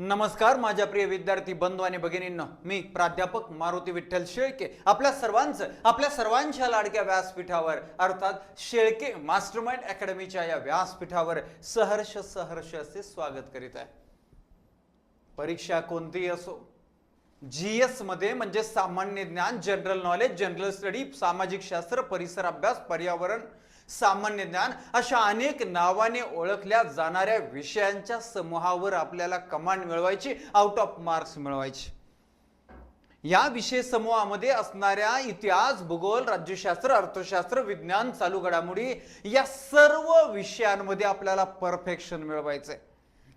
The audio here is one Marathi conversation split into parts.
नमस्कार माझ्या प्रिय विद्यार्थी बंधू आणि भगिनींनो. मी प्राध्यापक मारुती विठ्ठल शेळके आपल्या सर्वांचं आपल्या सर्वांच्या लाडक्या व्यासपीठावर अर्थात शेळके मास्टरमाइंड अकॅडमीच्या या व्यासपीठावर सहर्ष सहर्ष असे स्वागत करीत आहे. परीक्षा कोणतीही असो जी एसमध्ये म्हणजे सामान्य ज्ञान जनरल नॉलेज जनरल स्टडी सामाजिक शास्त्र परिसर अभ्यास पर्यावरण सामान्य ज्ञान अशा अनेक नावाने ओळखल्या जाणाऱ्या विषयांच्या समूहावर आपल्याला कमांड मिळवायची आउट ऑफ मार्क्स मिळवायची. या विषय समूहामध्ये असणाऱ्या इतिहास भूगोल राज्यशास्त्र अर्थशास्त्र विज्ञान चालू घडामोडी या सर्व विषयांमध्ये आपल्याला परफेक्शन मिळवायचंय.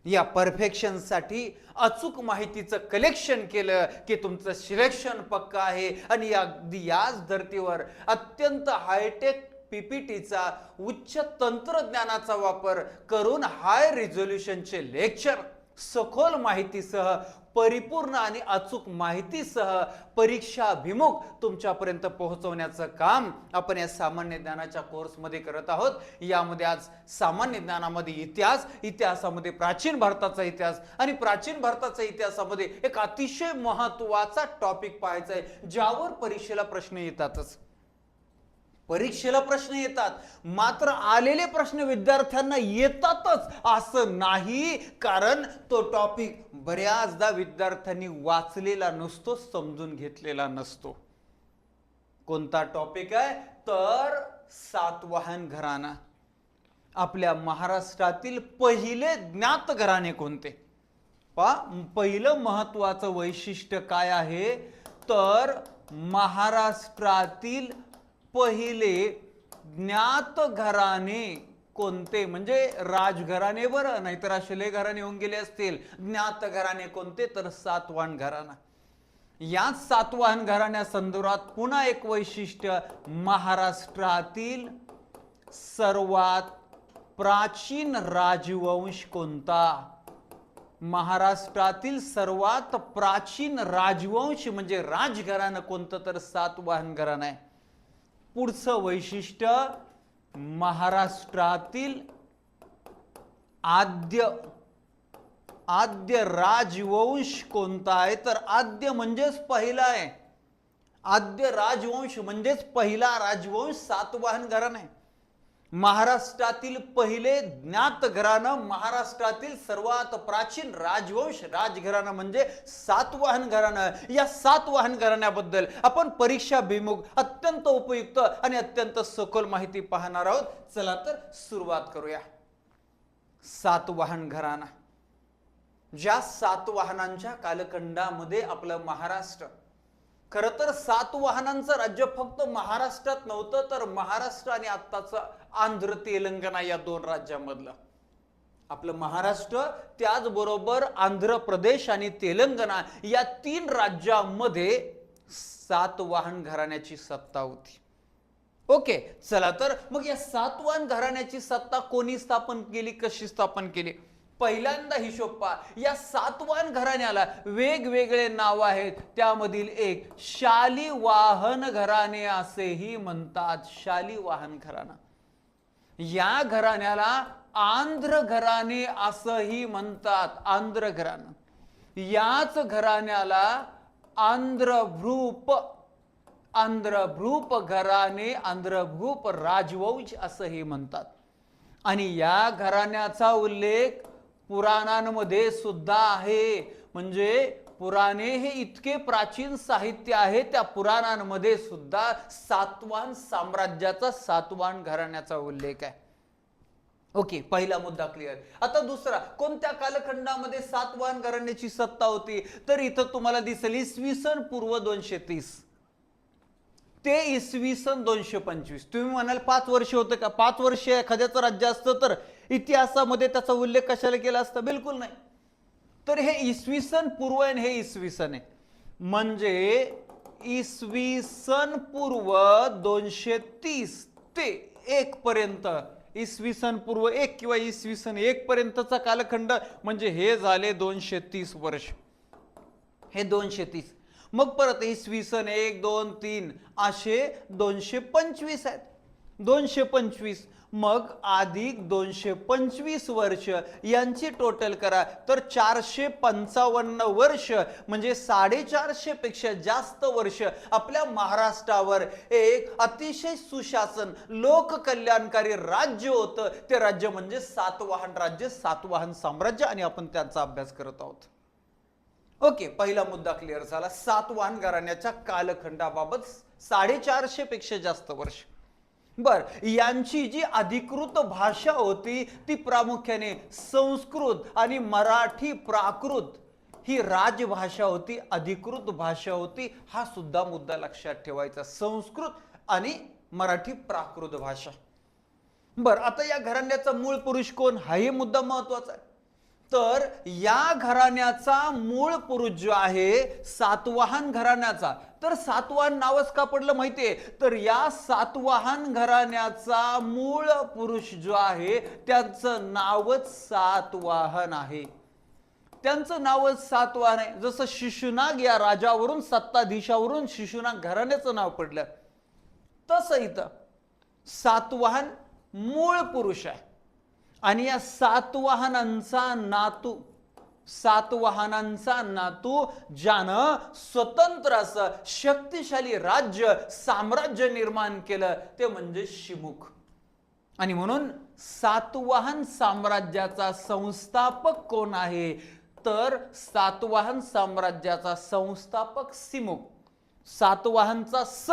या परफेक्शनसाठी अचूक माहितीचं कलेक्शन केलं की तुमचं सिलेक्शन पक्क आहे. आणि अगदी याच धर्तीवर अत्यंत हायटेक पीपीटीचा उच्च तंत्रज्ञानाचा वापर करून हाय रिझोल्युशनचे लेक्चर सखोल माहितीसह परिपूर्ण आणि अचूक माहितीसह परीक्षाभिमुख तुमच्यापर्यंत पोहोचवण्याचं काम आपण या सामान्य ज्ञानाच्या कोर्समध्ये करत आहोत. यामध्ये आज सामान्य ज्ञानामध्ये इतिहास इतिहासामध्ये प्राचीन भारताचा इतिहास आणि प्राचीन भारताच्या इतिहासामध्ये एक अतिशय महत्त्वाचा टॉपिक पाहायचा आहे ज्यावर परीक्षेला प्रश्न येतातच. परीक्षेला प्रश्न येतात. मात्र आलेले प्रश्न विद्यार्थ्यांना येतातच असं नाही. कारण तो टॉपिक बऱ्याचदा विद्यार्थ्यांनी वाचलेला नसतो समजून घेतलेला नसतो. कोणता टॉपिक आहे? तर सातवाहन घराणा. आपल्या महाराष्ट्रातील पहिले ज्ञात घराणे कोणते? पा पहिलं महत्वाचं वैशिष्ट्य काय आहे? तर महाराष्ट्रातील पहिले ज्ञात घराणे कोणते म्हणजे राजघराणे बरं नाहीतर अशले घराणे होऊन गेले असतील. ज्ञात घराणे कोणते तर सातवाहन घराणा. या सातवाहन घराण्या संदर्भात पुन्हा एक वैशिष्ट्य महाराष्ट्रातील सर्वात प्राचीन राजवंश कोणता? महाराष्ट्रातील सर्वात प्राचीन राजवंश म्हणजे राजघराणं कोणतं तर सातवाहन घराणं आहे. पुढचं वैशिष्ट्य महाराष्ट्रातील आद्य आद्य राजवंश कोणता आहे? तर आद्य म्हणजेच पहिला आहे. आद्य राजवंश म्हणजेच पहिला राजवंश सातवाहन घराणं आहे. महाराष्ट्रातील पहिले ज्ञात घराणं महाराष्ट्रातील सर्वात प्राचीन राजवंश राजघराणं म्हणजे सातवाहन घराणं. या सातवाहन घराण्याबद्दल आपण परीक्षा भिमुख अत्यंत उपयुक्त आणि अत्यंत सखोल माहिती पाहणार आहोत. चला तर सुरुवात करूया. सातवाहन घराणा. ज्या सातवाहनांच्या कालखंडामध्ये आपलं महाराष्ट्र खर तर सातवाहनांचं राज्य फक्त महाराष्ट्रात नव्हतं तर महाराष्ट्र आणि आत्ताचं आंध्र तेलंगणा या दोन राज्यामधलं. आपलं महाराष्ट्र त्याचबरोबर आंध्र प्रदेश आणि तेलंगणा या तीन राज्यामध्ये सातवाहन घराण्याची सत्ता होती. ओके चला तर मग या सातवाहन घराण्याची सत्ता कोणी स्थापन केली कशी स्थापन केली? पहिल्यांदा हिशोप्पा या सातवान घराण्याला वेगवेगळे नाव आहेत. त्यामधील एक शालिवाहन घराणे असेही म्हणतात. शालिवाहन घराणा. या घराण्याला आंध्र घराणे असंही म्हणतात. आंध्र घराणं. याच घराण्याला आंध्रभ्रूप आंध्रभ्रूप घराणे आंध्रभ्रूप राजवंश असंही म्हणतात. आणि या घराण्याचा उल्लेख पुराणांमध्ये सुद्धा आहे. म्हणजे पुराणे हे इतके प्राचीन साहित्य आहे त्या पुराणांमध्ये सुद्धा सातवाहन साम्राज्याचा सातवाहन घराण्याचा उल्लेख आहे. ओके पहिला मुद्दा क्लिअर आता दुसरा कोणत्या कालखंडामध्ये सातवाहन घराण्याची सत्ता होती? तर इथं तुम्हाला दिसेल इसवी सन पूर्व दोनशे तीस. ते इसवी सन दोनशे पंचवीस. तुम्ही म्हणाल पाच वर्ष होतं का? पाच वर्ष एखाद्याचं राज्य असतं तर इतिहासामध्ये त्याचा उल्लेख कशाला केला असता? बिलकुल नाही. तर हे इसवी सन पूर्व आहे आणि हे इसवी सन आहे. म्हणजे इसवी सन पूर्व दोनशे तीस ते एक पर्यंत इसवी सन पूर्व एक किंवा इसवी सन एक पर्यंतचा कालखंड म्हणजे हे झाले दोनशे तीस वर्ष. हे दोनशे तीस मग परत इसवी सन एक दोन तीन असे दोनशे पंचवीस आहेत. दोनशे पंचवीस मग अधिक दोनशे पंचवीस वर्ष यांची टोटल करा. तर चारशे पंचावन्न वर्ष म्हणजे साडेचारशे पेक्षा जास्त वर्ष आपल्या महाराष्ट्रावर एक अतिशय सुशासन लोककल्याणकारी राज्य होतं. ते राज्य म्हणजे सातवाहन राज्य सातवाहन साम्राज्य आणि आपण त्यांचा अभ्यास करत आहोत. ओके पहिला मुद्दा क्लिअर झाला. सातवाहन घराण्याच्या कालखंडाबाबत साडेचारशे पेक्षा जास्त वर्ष. बर यांची जी अधिकृत भाषा होती ती प्रामुख्याने संस्कृत आणि मराठी प्राकृत ही राजभाषा होती अधिकृत भाषा होती. हा सुद्धा मुद्दा लक्षात ठेवायचा. संस्कृत आणि मराठी प्राकृत भाषा. बर आता या घराण्याचा मूळ पुरुष कोण? हाही मुद्दा महत्त्वाचा आहे. तर या घराण्याचा मूळ पुरुष जो आहे सातवाहन घराण्याचा. तर सातवाहन नावच का पडलं माहितीये? तर या सातवाहन घराण्याचा मूळ पुरुष जो आहे त्यांचं नावच सातवाहन आहे. त्यांचं नावच सातवाहन आहे. जसं शिशुनाग या राजावरून सत्ताधीशावरून शिशुनाग घराण्याचं नाव पडलं. तसं इथं सातवाहन मूळ पुरुष आहे. आणि या सातवाहनांचा नातू सातवाहनांचा नातू ज्यानं स्वतंत्र असं शक्तिशाली राज्य साम्राज्य निर्माण केलं ते म्हणजे शिमुख. आणि म्हणून सातवाहन साम्राज्याचा संस्थापक कोण आहे? तर सातवाहन साम्राज्याचा संस्थापक सिमुख. सातवाहनचा स.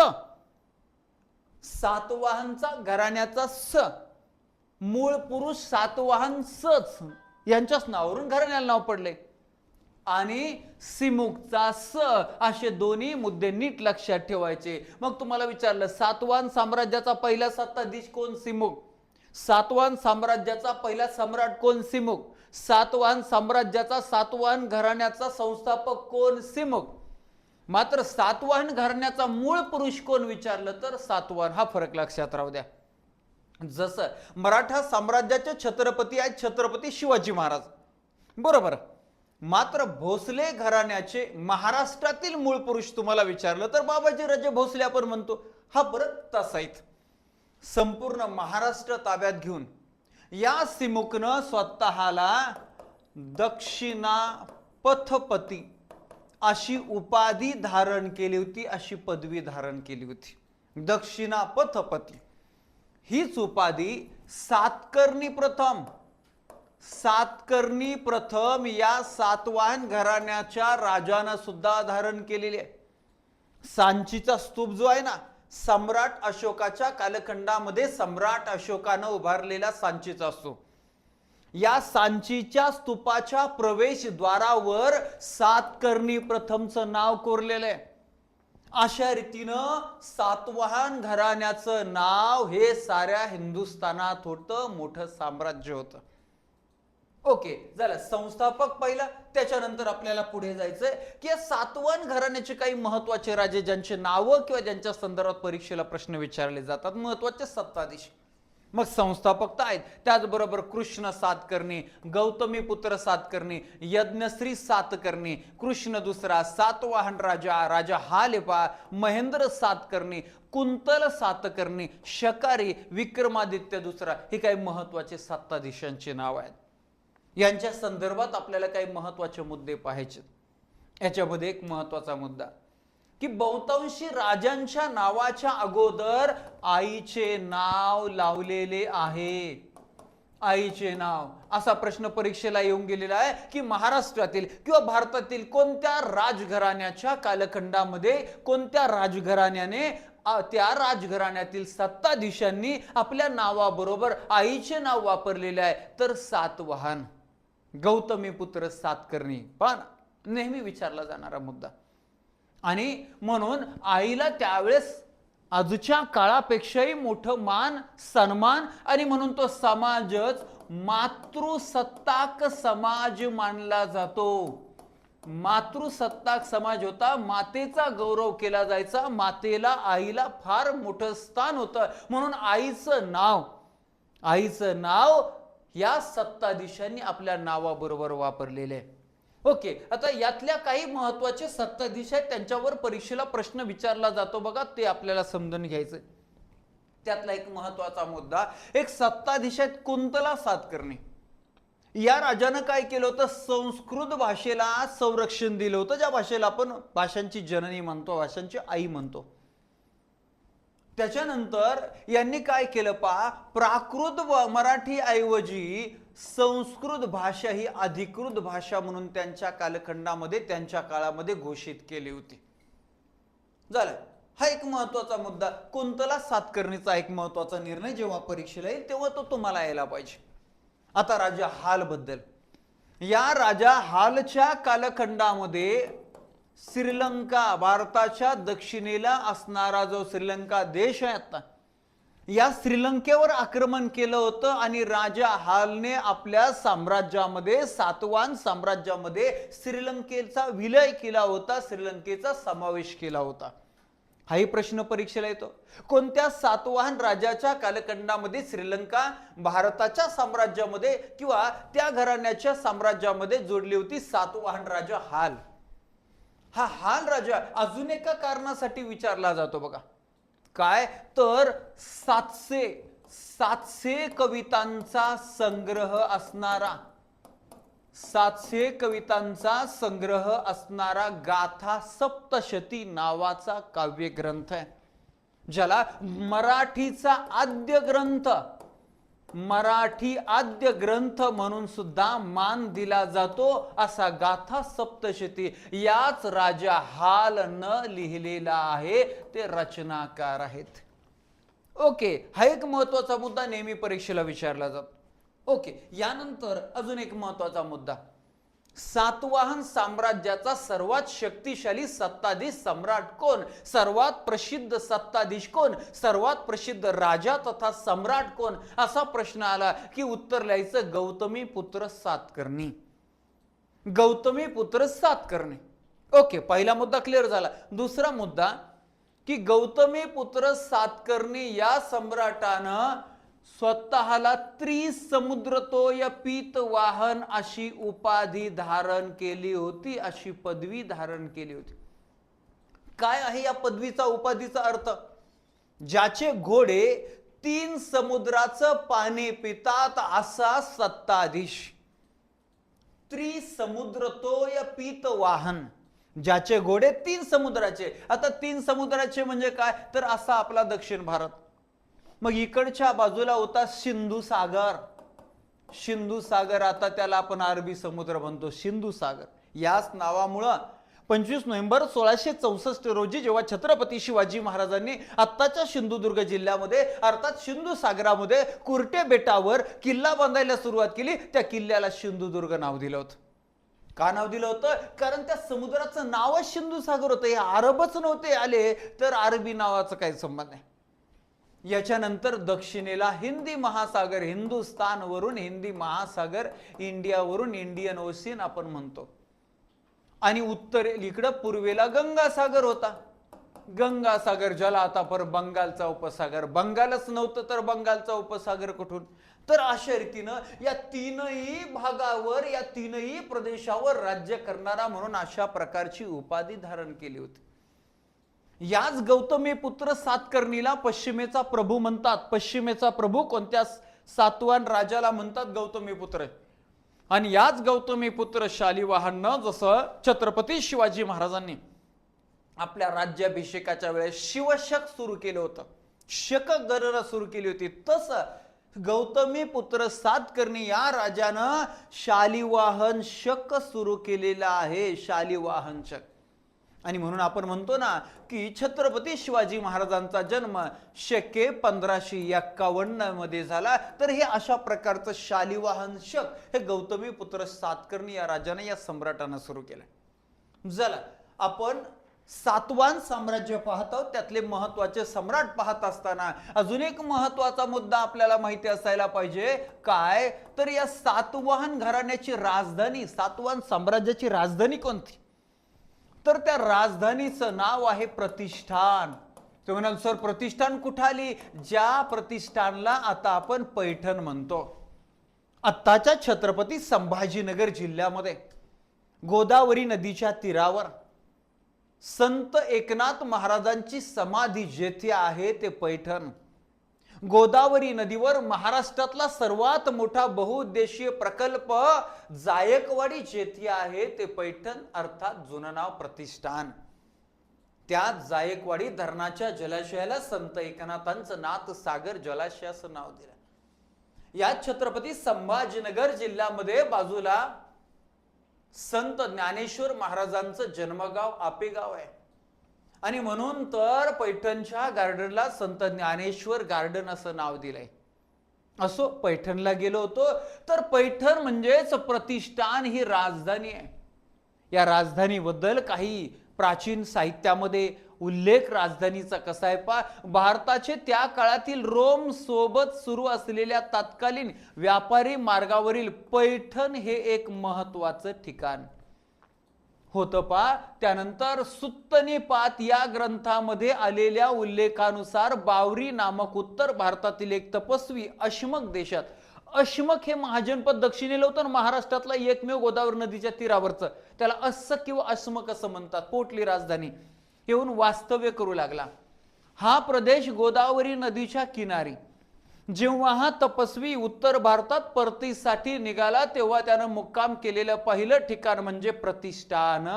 सातवाहनचा घराण्याचा स. मूळ पुरुष सातवाहन सच यांच्याच नावावरून घराण्याला नाव पडले. आणि सिमुकचा स असे दोन्ही मुद्दे नीट लक्षात ठेवायचे. मग तुम्हाला विचारलं सातवाहन साम्राज्याचा पहिला सत्ताधीश कोण सिमुक? सातवाहन साम्राज्याचा पहिला सम्राट कोण सिमुक? सातवाहन साम्राज्याचा सातवाहन घराण्याचा संस्थापक कोण सिमुक? मात्र सातवाहन घराण्याचा मूळ पुरुष कोण विचारलं तर सातवाहन. हा फरक लक्षात राहू द्या. जसं मराठा साम्राज्याचे छत्रपती आहेत छत्रपती शिवाजी महाराज. बरोबर. मात्र भोसले घराण्याचे महाराष्ट्रातील मूळ पुरुष तुम्हाला विचारलं तर बाबाजी राजे भोसले आपण म्हणतो. हा परत तसाईत संपूर्ण महाराष्ट्र ताब्यात घेऊन या सिमुकनं स्वतःला दक्षिणा पथपती अशी उपाधी धारण केली होती अशी पदवी धारण केली होती. दक्षिणा पथपती. हीच उपाधी सातकर्णी प्रथम. सातकर्णी प्रथम या सातवाहन घराण्याच्या राजानं सुद्धा धारण केलेली आहे. सांचीचा स्तूप जो आहे ना सम्राट अशोकाच्या कालखंडामध्ये सम्राट अशोकानं उभारलेला सांचीचा स्तूप. या सांचीच्या स्तूपाच्या प्रवेशद्वारावर सातकर्णी प्रथमचं नाव कोरलेलं आहे. अशा रीतीनं सातवाहन घराण्याचं नाव हे साऱ्या हिंदुस्थानात होतं मोठं साम्राज्य होतं. ओके झालं. संस्थापक पहिला त्याच्यानंतर आपल्याला पुढे जायचंय की या सातवाहन घराण्याचे काही महत्त्वाचे राजे ज्यांचे नावं किंवा ज्यांच्या संदर्भात परीक्षेला प्रश्न विचारले जातात महत्त्वाचे सत्ताधीश. मग संस्थापक तर आहेत. त्याचबरोबर कृष्ण सातकर्णी गौतमी पुत्र सातकर्णी यज्ञश्री सातकर्णी कृष्ण दुसरा सातवाहन राजा राजा हालेपा महेंद्र सातकर्णी कुंतल सातकर्णी शकारी विक्रमादित्य दुसरा हे काही महत्त्वाचे सत्ताधीशांची नाव आहेत. यांच्या संदर्भात आपल्याला काही महत्त्वाचे मुद्दे पाहायचे याच्यामध्ये एक महत्त्वाचा मुद्दा. की बहुतांशी राजांच्या नावाच्या अगोदर आईचे नाव लावलेले आहे. आईचे नाव. असा प्रश्न परीक्षेला येऊन गेलेला आहे की महाराष्ट्रातील किंवा भारतातील कोणत्या राजघराण्याच्या कालखंडामध्ये कोणत्या राजघराण्याने त्या राजघराण्यातील सत्ताधीशांनी आपल्या नावाबरोबर आईचे नाव वापरलेले आहे? तर सातवाहन. गौतमी पुत्र सातकर्णी. पण नेहमी विचारला जाणारा मुद्दा आणि म्हणून आईला त्यावेळेस आजच्या काळापेक्षाही मोठं मान सन्मान आणि म्हणून तो समाजच मातृसत्ताक समाज मानला जातो. मातृसत्ताक समाज होता मातेचा गौरव केला जायचा मातेला आईला फार मोठं स्थान होतं. म्हणून आईचं नाव आईचं नाव या सत्ताधीशांनी आपल्या नावाबरोबर वापरलेले आहे. ओके आता यातल्या काही महत्त्वाचे सत्ताधीश आहेत त्यांच्यावर परीक्षेला प्रश्न विचारला जातो बघा ते आपल्याला समजून घ्यायचं त्यातला एक महत्त्वाचा मुद्दा एक सत्ताधीश आहेत कुंतला साथ करणे या राजानं काय केलं होतं? संस्कृत भाषेला संरक्षण दिलं होतं ज्या भाषेला आपण भाषांची जननी म्हणतो भाषांची आई म्हणतो. त्याच्यानंतर यांनी काय केलं पा? प्राकृत व मराठी ऐवजी संस्कृत भाषा ही अधिकृत भाषा म्हणून त्यांच्या कालखंडामध्ये त्यांच्या काळामध्ये घोषित केली होती. झालं. हा एक महत्त्वाचा मुद्दा. कोणताला सातकर्णीचा एक महत्त्वाचा निर्णय जेव्हा परीक्षेला येईल तेव्हा तो तुम्हाला यायला पाहिजे. आता राजा हाल बद्दल या राजा हालच्या कालखंडामध्ये श्रीलंका भारताच्या दक्षिणेला असणारा जो श्रीलंका देश आहे आता या श्रीलंकेवर आक्रमण केलं होतं आणि राजा हालने आपल्या साम्राज्यामध्ये सातवान साम्राज्यामध्ये श्रीलंकेचा विलय केला होता श्रीलंकेचा समावेश केला होता. हाही प्रश्न परीक्षेला येतो. कोणत्या सातवाहन राजाच्या कालखंडामध्ये श्रीलंका भारताच्या साम्राज्यामध्ये किंवा त्या घराण्याच्या साम्राज्यामध्ये जोडली होती सातवाहन राजा हाल? हा हाल राजा अजून एका कारणासाठी विचारला जातो बघा. काय? तर सातशे सातशे कवितांचा संग्रह असणारा सातशे कवितांचा संग्रह असणारा गाथा सप्तशती नावाचा काव्य ग्रंथ आहे ज्याला मराठीचा आद्य ग्रंथ मराठी आद्य ग्रंथ म्हणून सुद्धा मान दिला जातो असा गाथा सप्तशती. याच राजा हाल न लिहिलेला आहे. ते रचनाकार आहेत. ओके हा एक महत्त्वाचा मुद्दा नेहमी परीक्षेला विचारला जातो. ओके यानंतर अजून एक महत्त्वाचा मुद्दा. सातवाहन साम्राज्याचा सर्वात शक्तिशाली सत्ताधीश सम्राट कोण? सर्वात प्रसिद्ध सत्ताधीश कोण? सर्वात प्रसिद्ध राजा तथा सम्राट कोण? असा प्रश्न आला की उत्तर लिहायचं गौतमी पुत्र सातकर्णी. गौतमी पुत्र सातकर्णी. ओके पहिला मुद्दा क्लिअर झाला. दुसरा मुद्दा की गौतमी पुत्र सातकर्णी या सम्राटानं स्वतःला त्रिसमुद्रतोय पीत वाहन अशी उपाधी धारण केली होती अशी पदवी धारण केली होती. काय आहे या पदवीचा उपाधीचा अर्थ? ज्याचे घोडे तीन समुद्राचं पाणी पितात असा सत्ताधीश. त्रिसमुद्रतोय पीत वाहन ज्याचे घोडे तीन समुद्राचे. आता तीन समुद्राचे म्हणजे काय? तर असा आपला दक्षिण भारत. मग इकडच्या बाजूला होता सिंधू सागर. सिंधू सागर आता त्याला आपण अरबी समुद्र म्हणतो सिंधू सागर. याच नावामुळं पंचवीस नोव्हेंबर सोळाशे चौसष्ट रोजी जेव्हा छत्रपती शिवाजी महाराजांनी आत्ताच्या सिंधुदुर्ग जिल्ह्यामध्ये अर्थात सिंधू सागरामध्ये कुर्टे बेटावर किल्ला बांधायला सुरुवात केली. त्या किल्ल्याला सिंधुदुर्ग नाव दिलं होतं. का नाव दिलं होतं? कारण त्या समुद्राचं नावच सिंधू सागर होतं. हे अरबच नव्हते आले. तर अरबी नावाचं काही संबंध नाही. याच्यानंतर दक्षिणेला हिंदी महासागर हिंदुस्थानवरून हिंदी महासागर इंडियावरून इंडियन ओशियन आपण म्हणतो. आणि उत्तरे इकडं पूर्वेला गंगासागर होता. गंगासागर ज्याला आता पर बंगालचा उपसागर बंगालच नव्हतं तर बंगालचा उपसागर कुठून? तर अशा रीतीनं या तीनही भागावर या तीनही प्रदेशावर राज्य करणारा म्हणून अशा प्रकारची उपाधी धारण केली होती. याच गौतमी पुत्र सातकर्णीला पश्चिमेचा प्रभू म्हणतात. पश्चिमेचा प्रभू कोणत्या सातवान राजाला म्हणतात गौतमी पुत्र? आणि याच गौतमी पुत्र शालिवाहननं जसं छत्रपती शिवाजी महाराजांनी आपल्या राज्याभिषेकाच्या वेळेस शिवशक सुरू केलं होतं. शक गणना सुरू केली होती. तसं गौतमी पुत्र सातकर्णी या राजानं शालिवाहन शक सुरू केलेला आहे. शालिवाहन शक. आणि म्हणून आपण म्हणतो ना की छत्रपती शिवाजी महाराजांचा जन्म शके पंधराशे एक्कावन्नमध्ये झाला. तर हे अशा प्रकारचं शालिवाहन शक हे गौतमी पुत्र सातकर्णी या राजाने या सम्राटानं सुरू केलं. झालं आपण सातवान साम्राज्य पाहत आहोत. त्यातले महत्त्वाचे सम्राट पाहत असताना अजून एक महत्त्वाचा मुद्दा आपल्याला माहिती असायला पाहिजे. काय? तर या सातवाहन घराण्याची राजधानी सातवान साम्राज्याची राजधानी कोणती? तर त्या राजधानीचं नाव आहे प्रतिष्ठान. तो म्हणाल सर प्रतिष्ठान कुठं आली? ज्या प्रतिष्ठानला आता आपण पैठण म्हणतो. आत्ताच्या छत्रपती संभाजीनगर जिल्ह्यामध्ये गोदावरी नदीच्या तीरावर संत एकनाथ महाराजांची समाधी जेथे आहे ते पैठण. गोदावरी नदीवर महाराष्ट्रातला सर्वात मोठा बहुउद्देशीय प्रकल्प जायकवाडी जेथे आहे ते पैठण अर्थात जुनं नाव प्रतिष्ठान. त्या जायकवाडी धरणाच्या जलाशयाला संत एकनाथांचं नाथ सागर जलाशय असं नाव दिलं. या छत्रपती संभाजीनगर जिल्ह्यामध्ये बाजूला संत ज्ञानेश्वर महाराजांचं जन्मगाव आपेगाव आहे. आणि म्हणून तर पैठणच्या गार्डनला संत ज्ञानेश्वर गार्डन असं नाव दिलंय. असो पैठणला गेलो होतो तर पैठण म्हणजेच प्रतिष्ठान ही राजधानी आहे. या राजधानीबद्दल काही प्राचीन साहित्यामध्ये उल्लेख राजधानीचा कसा आहे पा भारताचे त्या काळातील रोम सोबत सुरू असलेल्या तत्कालीन व्यापारी मार्गावरील पैठण हे एक महत्वाचं ठिकाण. होतं पा. त्यानंतर सुत्तनिपात या ग्रंथामध्ये आलेल्या उल्लेखानुसार बावरी नामक उत्तर भारतातील एक तपस्वी अश्मक देशात. अश्मक हे महाजनपद दक्षिणेला होतं महाराष्ट्रातला एकमेव गोदावरी नदीच्या तीरावरचं. त्याला अस्सक किंवा अस्मक असं म्हणतात. पोटली राजधानी. येऊन वास्तव्य करू लागला. हा प्रदेश गोदावरी नदीच्या किनारी. जेव्हा हा तपस्वी उत्तर भारतात परतीसाठी निघाला तेव्हा त्यानं मुक्काम केलेलं पहिलं ठिकाण म्हणजे प्रतिष्ठान.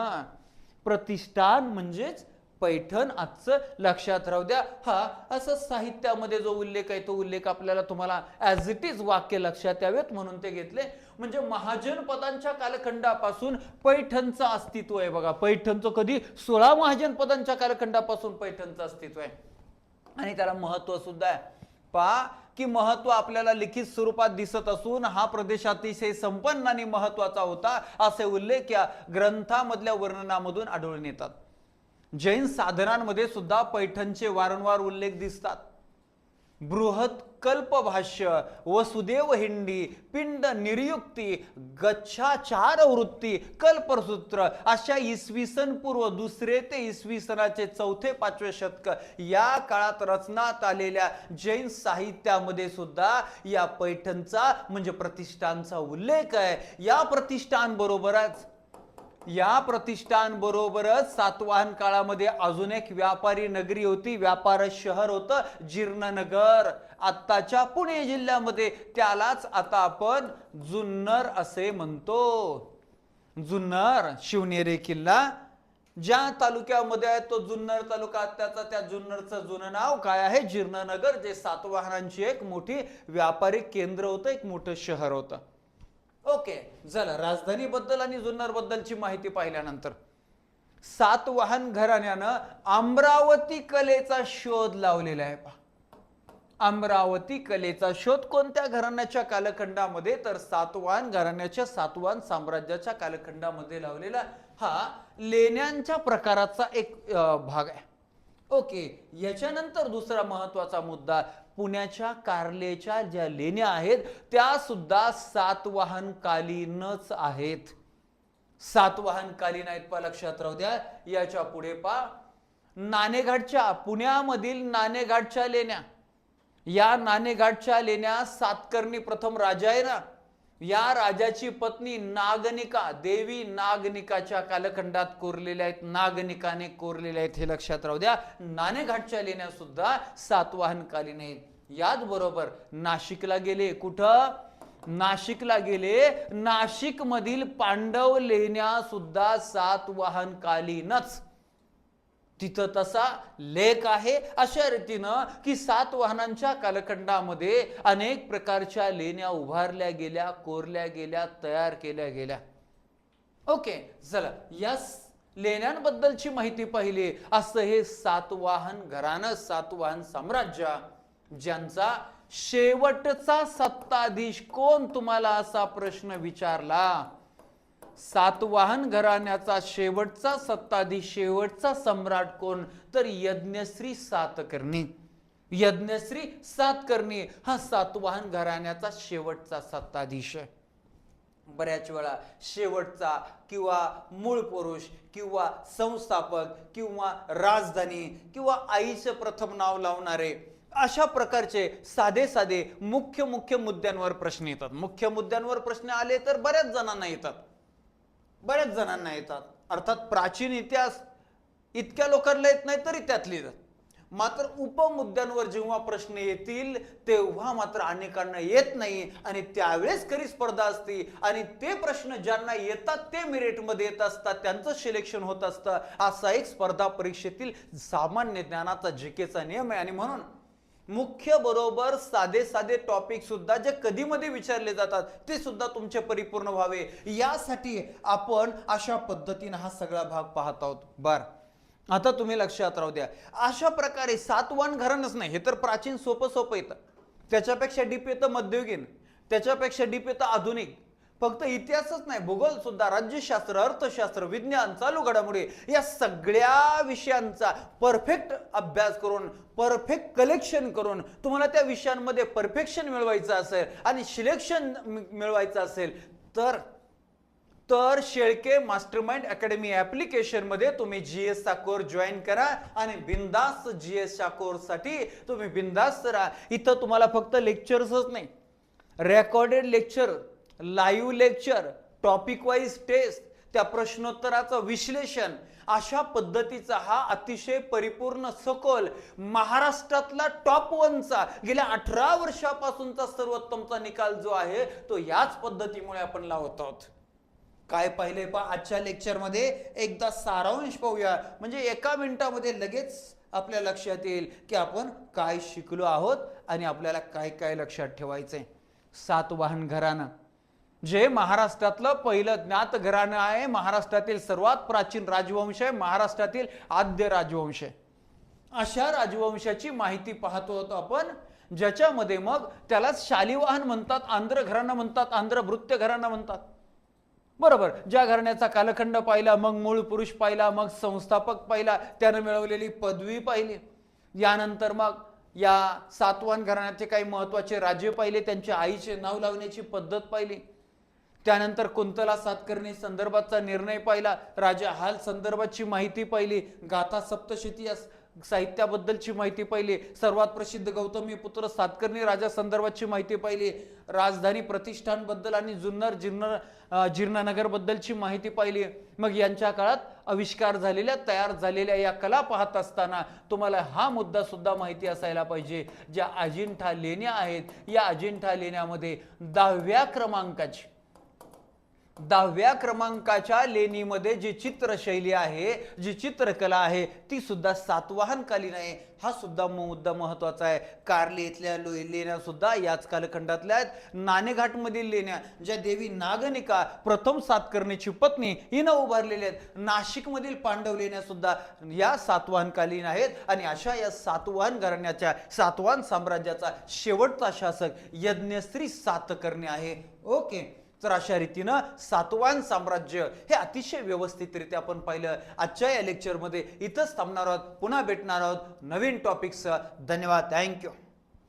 प्रतिष्ठान म्हणजेच पैठण. आजचं लक्षात राहू द्या. हा असं साहित्यामध्ये जो उल्लेख आहे तो उल्लेख आपल्याला तुम्हाला ॲज इट इज वाक्य लक्षात यावेत म्हणून ते घेतले. म्हणजे महाजन पदांच्या कालखंडापासून पैठणचं अस्तित्व आहे बघा. पैठणचं कधी? सोळा महाजन पदांच्या कालखंडापासून पैठणचं अस्तित्व आहे. आणि त्याला महत्त्व सुद्धा आहे. पहा की महत्त्व आपल्याला लिखित स्वरूपात दिसत असून हा प्रदेश अतिशय संपन्न आणि महत्त्वाचा होता असे उल्लेख या ग्रंथामधल्या वर्णनामधून आढळून येतात. जैन साधनांमध्ये सुद्धा पैठणचे वारंवार उल्लेख दिसतात. बृहत कल्पभाष्य वसुदेव हिंडी पिंड निर्युक्ती गच्छाचार वृत्ती कल्पसूत्र अशा इसवी सन पूर्व दुसरे ते इसवी सनाचे चौथे पाचवे शतक या काळात रचनात आलेल्या जैन साहित्यामध्ये सुद्धा या पैठणचा म्हणजे प्रतिष्ठानचा उल्लेख आहे. या प्रतिष्ठान बरोबरच या प्रतिष्ठान बरोबरच सातवाहन काळामध्ये अजून एक व्यापारी नगरी होती व्यापार शहर होतं जीर्णनगर. आत्ताच्या पुणे जिल्ह्यामध्ये त्यालाच आता आपण जुन्नर असे म्हणतो. जुन्नर शिवनेरी किल्ला. ज्या तालुक्यामध्ये आहे तो जुन्नर तालुका त्याचा त्या जुन्नरचं जुनं नाव काय आहे? जीर्णनगर जे सातवाहनांची एक मोठी व्यापारी केंद्र होतं एक मोठं शहर होतं. ओके चला राजधानी बद्दल आणि जुन्नर बद्दलची माहिती पाहिल्यानंतर सातवाहन घराण्यानं अमरावती कलेचा शोध लावलेला आहे. पहा. अमरावती कलेचा शोध कोणत्या घराण्याच्या कालखंडामध्ये तर सातवाहन घराण्याच्या सातवाहन साम्राज्याच्या कालखंडामध्ये लावलेला हा लेण्यांच्या प्रकाराचा एक भाग आहे. ओके याच्यानंतर दुसरा महत्त्वाचा मुद्दा पुण्याच्या कार्लेच्या ज्या लेण्या आहेत त्या सुद्धा सातवाहनकालीनच आहेत. सातवाहनकालीन आहेत पा लक्षात राहू द्या. याच्यापुढे पा नाणेघाटच्या पुण्यामधील नाणेघाटच्या लेण्या. या नाणेघाटच्या लेण्या सातकर्णी प्रथम राजा आहे ना? या राजाची पत्नी नागनिका देवी नागनिकाच्या कालखंडात कोरलेल्या आहेत नागनिकाने कोरलेल्या आहेत हे लक्षात राहू द्या. नाणेघाटच्या लेण्या सुद्धा सातवाहनकालीन आहेत. याच बरोबर नाशिकला गेले. कुठं? नाशिकला गेले. नाशिक मधील पांडव लेण्या सुद्धा सातवाहनकालीनच. तिथं तसा लेख आहे. अशा रीतीनं की सात वाहनांच्या कालखंडामध्ये अनेक प्रकारच्या लेण्या उभारल्या गेल्या कोरल्या गेल्या तयार केल्या गेल्या. ओके चला या लेण्यांबद्दलची माहिती पाहिली. असं हे सातवाहन घराणं सातवाहन साम्राज्य ज्यांचा शेवटचा सत्ताधीश कोण तुम्हाला असा प्रश्न विचारला? सातवाहन घराण्याचा शेवटचा सत्ताधीश शेवटचा सम्राट कोण? तर यज्ञश्री सातकर्णी. यज्ञश्री सातकर्णी हा सातवाहन घराण्याचा शेवटचा सत्ताधीश आहे. बऱ्याच वेळा शेवटचा किंवा मूळ पुरुष किंवा संस्थापक किंवा राजधानी किंवा आईचं प्रथम नाव लावणारे अशा प्रकारचे साधे साधे मुख्य मुख्य मुद्द्यांवर प्रश्न येतात. मुख्य मुद्द्यांवर प्रश्न आले तर बऱ्याच जणांना येतात. बऱ्याच जणांना येतात. अर्थात प्राचीन इतिहास इतक्या लोकांना येत नाही तरी त्यातली येतात. मात्र उपमुद्द्यांवर जेव्हा प्रश्न येतील तेव्हा मात्र अनेकांना येत नाही आणि त्यावेळेस खरी स्पर्धा असते. आणि ते प्रश्न ज्यांना येतात ते मेरिटमध्ये येत असतात त्यांचं सिलेक्शन होत असतं. असा एक स्पर्धा परीक्षेतील सामान्य ज्ञानाचा जिकेचा नियम आहे. आणि म्हणून मुख्य बरोबर साधे साधे टॉपिक सुद्धा जे कधी मध्ये विचारले जातात ते सुद्धा तुमचे परिपूर्ण व्हावे. यासाठी आपण अशा पद्धतीनं हा सगळा भाग पाहत आहोत. बर. आता तुम्ही लक्षात राहू द्या. अशा प्रकारे सातवान घराणंच नाही हे तर प्राचीन सोपं सोपं येतं. त्याच्यापेक्षा डीप येतं मध्ययुगीन. त्याच्यापेक्षा डीप येतं आधुनिक. फक्त इतिहासच नाही भूगोल सुद्धा राज्यशास्त्र अर्थशास्त्र विज्ञान चालू घडामोडी या सगळ्या विषयांचा परफेक्ट अभ्यास करून परफेक्ट कलेक्शन करून तुम्हाला त्या विषयांमध्ये परफेक्शन मिळवायचं असेल आणि सिलेक्शन मिळवायचं असेल तर तर शेळके मास्टरमाइंड अकॅडमी ऍप्लिकेशनमध्ये तुम्ही जीएस चा कोर्स जॉईन करा आणि बिंदास जीएस च्या कोर्ससाठी तुम्ही बिंदास्त राहा. इथं तुम्हाला फक्त लेक्चर्सच नाही recorded lecture live lecture topic wise test त्या प्रश्नोत्तराचं विश्लेषण अशा पद्धतीचा हा अतिशय परिपूर्ण सखोल महाराष्ट्रातला टॉप वनचा गेल्या अठरा वर्षापासूनचा सर्वोत्तमचा निकाल जो आहे तो याच पद्धतीमुळे आपण लावत आहोत. काय पाहिले पा आजच्या लेक्चरमध्ये एकदा सारांश पाहूया. म्हणजे एका मिनिटामध्ये लगेच आपल्या लक्षात येईल की आपण काय शिकलो आहोत आणि आपल्याला काय काय लक्षात ठेवायचंय. सातवाहन घरानं जे महाराष्ट्रातलं पहिलं ज्ञात घराणं आहे महाराष्ट्रातील सर्वात प्राचीन राजवंश आहे महाराष्ट्रातील आद्य राजवंश आहे. अशा राजवंशाची माहिती पाहतो होतो आपण ज्याच्यामध्ये मग त्याला शालिवाहन म्हणतात आंध्र घराणं म्हणतात आंध्र भृत्य घराणं म्हणतात. बरोबर ज्या घराण्याचा कालखंड पाहिला मग मूळ पुरुष पाहिला मग संस्थापक पाहिला त्यानं मिळवलेली पदवी पाहिली. यानंतर मग या सातवान घराण्याचे काही महत्त्वाचे राजे पाहिले त्यांच्या आईचे नाव लावण्याची पद्धत पाहिली. त्यानंतर कुंतला सातकर्णी संदर्भाचा निर्णय पाहिला. राजा हाल संदर्भाची माहिती पाहिली. गाथा सप्तशती या साहित्याबद्दलची माहिती पाहिली. सर्वात प्रसिद्ध गौतमी पुत्र सातकर्णी राजा संदर्भाची माहिती पाहिली. राजधानी प्रतिष्ठानबद्दल आणि जुन्नर जीर्ण जीर्णानगरबद्दलची माहिती पाहिली. मग यांच्या काळात आविष्कार झालेल्या तयार झालेल्या या कला पाहत असताना तुम्हाला हा मुद्दा सुद्धा माहिती असायला पाहिजे. ज्या अजिंठा लेण्या आहेत या अजिंठा लेण्यामध्ये दहाव्या क्रमांकाची दहाव्या क्रमांकाच्या लेणीमध्ये जी चित्रशैली आहे जी चित्रकला आहे ती सुद्धा सातवाहनकालीन आहे हा सुद्धा मुद्दा महत्त्वाचा आहे. कार्ले इथल्या लेण्या सुद्धा याच कालखंडातल्या आहेत. नाणेघाटमधील लेण्या ज्या देवी नागनिका प्रथम सातकर्णीची पत्नी हिनं उभारलेल्या आहेत. नाशिकमधील पांडव लेण्या सुद्धा या सातवाहनकालीन आहेत. आणि अशा या सातवाहन घराण्याच्या सातवाहन साम्राज्याचा शेवटचा शासक यज्ञश्री सातकर्णी आहे. ओके. तर अशा रीतीनं सातवान साम्राज्य हे अतिशय व्यवस्थितरित्या आपण पाहिलं. आजच्या या लेक्चरमध्ये इथंच थांबणार आहोत. पुन्हा भेटणार आहोत नवीन टॉपिकसह धन्यवाद. थँक्यू